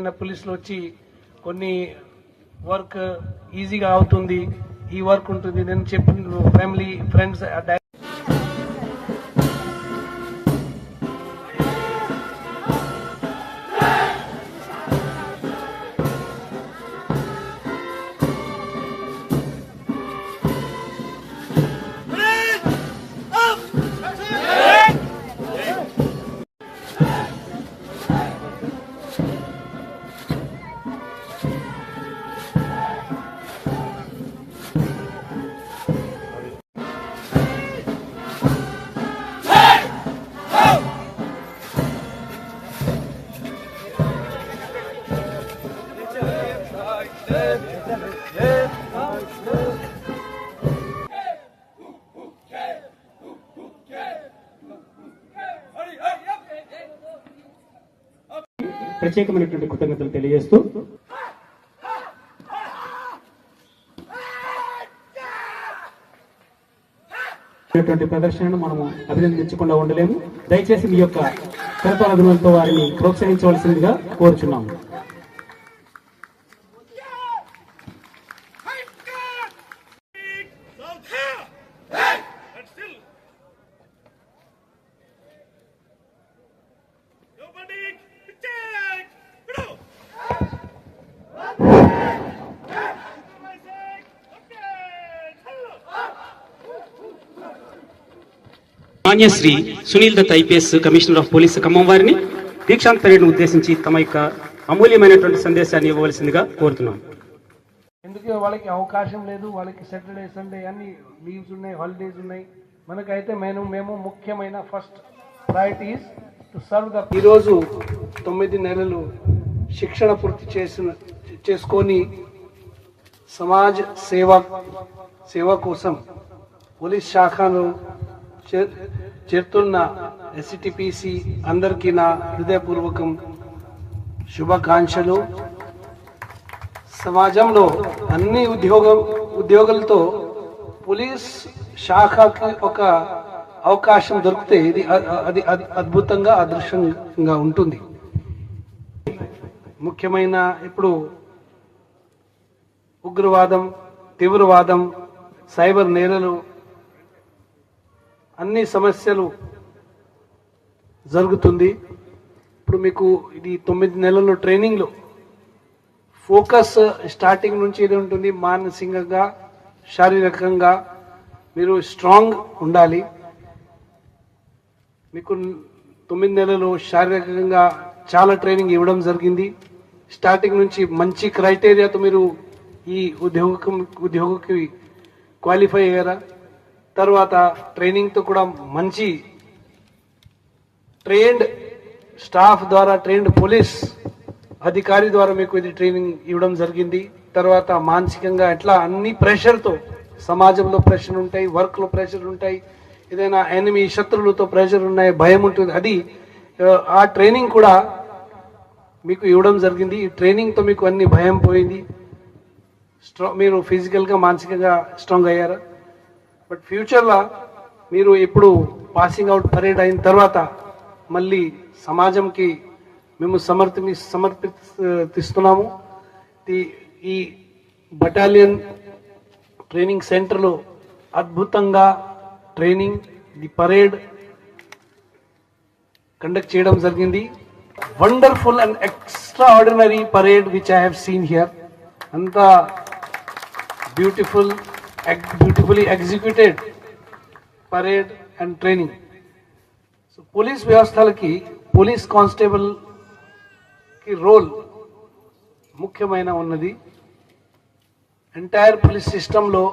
పోలీసులు వచ్చి కొన్ని వర్క్ ఈజీగా అవుతుంది. ఈ వర్క్ ఉంటుంది. నేను చెప్పిన ఫ్యామిలీ ఫ్రెండ్స్ ప్రత్యేకమైనటువంటి కృతజ్ఞతలు తెలియజేస్తూ ఇటువంటి ప్రదర్శనను మనము అభినందించకుండా ఉండలేము. దయచేసి మీ యొక్క కరతాళ వారిని ప్రోత్సహించవలసిందిగా కోరుచున్నాము. Manyashri Sunil Dutt IPS commissioner of police Khammam వారిని దీక్షాంత్ పరేడ్ను ఉద్దేశించి తమ యొక్క అమూల్యమైనటువంటి సందేశాన్ని ఇవ్వవలసిందిగా కోరుతున్నాం. ఎందుకు వాళ్ళకి అవకాశం లేదు? వాళ్ళకి సాటర్డే సండే అన్ని లీవ్స్ ఉన్నాయి హాలిడేస్ ఉన్నాయి. మనకైతే మేము మేము ముఖ్యమైన first priorities to serve the ఈరోజు తొమ్మిది నెలలు శిక్షణ పూర్తి చేసిన చేసుకొని సమాజ్ సేవ సేవ కోసం పోలీస్ శాఖను చేరుతున్న ఎస్సిటిపిసి అందరికీ నా హృదయపూర్వకం శుభాకాంక్షలు. సమాజంలో అన్ని ఉద్యోగం ఉద్యోగులతో పోలీస్ శాఖకి ఒక అవకాశం దొరికితే ఇది అది అద్భుతంగా అదృశ్యంగా ఉంటుంది. ముఖ్యమైన ఇప్పుడు ఉగ్రవాదం తీవ్రవాదం సైబర్ నేరలు అన్ని సమస్యలు జరుగుతుంది. ఇప్పుడు మీకు ఇది తొమ్మిది నెలలు ట్రైనింగ్లో ఫోకస్ స్టార్టింగ్ నుంచి ఇది ఉంటుంది? మానసికంగా శారీరకంగా మీరు స్ట్రాంగ్ ఉండాలి. మీకు తొమ్మిది నెలలు శారీరకంగా చాలా ట్రైనింగ్ ఇవ్వడం జరిగింది. స్టార్టింగ్ నుంచి మంచి క్రైటీరియాతో మీరు ఈ ఉద్యోగం ఉద్యోగకి క్వాలిఫై అయ్యారా? తర్వాత ట్రైనింగ్తో కూడా మంచి ట్రైన్డ్ స్టాఫ్ ద్వారా ట్రైన్డ్ పోలీస్ అధికారి ద్వారా మీకు ఇది ట్రైనింగ్ ఇవ్వడం జరిగింది. తర్వాత మానసికంగా ఎట్లా అన్ని ప్రెషర్తో సమాజంలో ప్రెషర్ ఉంటాయి వర్క్లో ప్రెషర్ ఉంటాయి ఏదైనా ఎనిమి శత్రువులతో ప్రెషర్ ఉన్నాయి భయం ఉంటుంది అది ఆ, ట్రైనింగ్ కూడా మీకు ఇవ్వడం జరిగింది. ఈ ట్రైనింగ్తో మీకు అన్ని భయం పోయింది. స్ట్రా మీరు ఫిజికల్గా మానసికంగా స్ట్రాంగ్ అయ్యారా. బట్ ఫ్యూచర్లో మీరు ఇప్పుడు పాసింగ్ అవుట్ పరేడ్ అయిన తర్వాత మళ్ళీ సమాజంకి మేము సమర్పి సమర్పిస్తున్నాము. ఈ- ఈ బటాలియన్ ట్రైనింగ్ సెంటర్లో అద్భుతంగా ట్రైనింగ్ ది పరేడ్ కండక్ట్ చేయడం జరిగింది. Wonderful and extraordinary parade which I have seen here అంతా beautiful beautifully executed parade and training so police వ్యవస్థలకి పోలీస్ కానిస్టేబుల్కి రోల్ ముఖ్యమైన ఉన్నది. ఎంటైర్ పోలీస్ సిస్టంలో